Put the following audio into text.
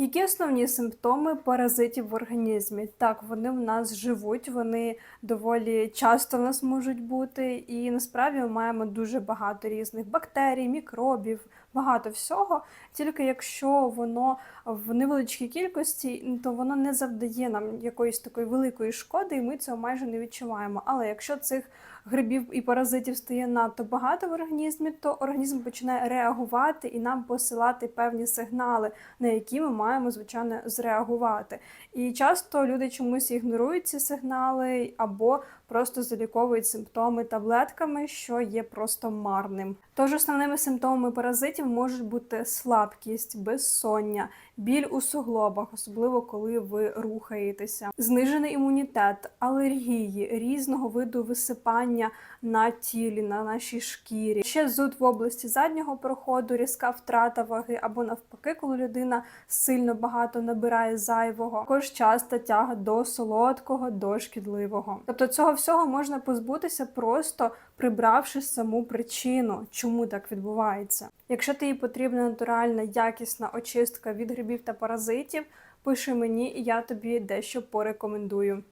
Які основні симптоми паразитів в організмі? Так, вони в нас живуть, вони доволі часто в нас можуть бути, і насправді ми маємо дуже багато різних бактерій, мікробів, багато всього. Тільки якщо воно в невеличкій кількості, то воно не завдає нам якоїсь такої великої шкоди, і ми цього майже не відчуваємо. Але якщо цих грибів і паразитів стає надто багато в організмі, то організм починає реагувати і нам посилати певні сигнали, на які ми маємо звичайно зреагувати. І часто люди чомусь ігнорують ці сигнали або просто заліковують симптоми таблетками, що є просто марним. Тож основними симптомами паразитів можуть бути слабкість, безсоння, біль у суглобах, особливо коли ви рухаєтеся, знижений імунітет, алергії, різного виду висипання на тілі, на нашій шкірі, ще зуд в області заднього проходу, різка втрата ваги, або навпаки, коли людина сильно багато набирає зайвого, також часта тяга до солодкого, до шкідливого. Тобто цього всього можна позбутися просто прибравши саму причину, чому так відбувається. Якщо тобі потрібна натуральна якісна очистка від грибів та паразитів, пиши мені, і я тобі дещо порекомендую.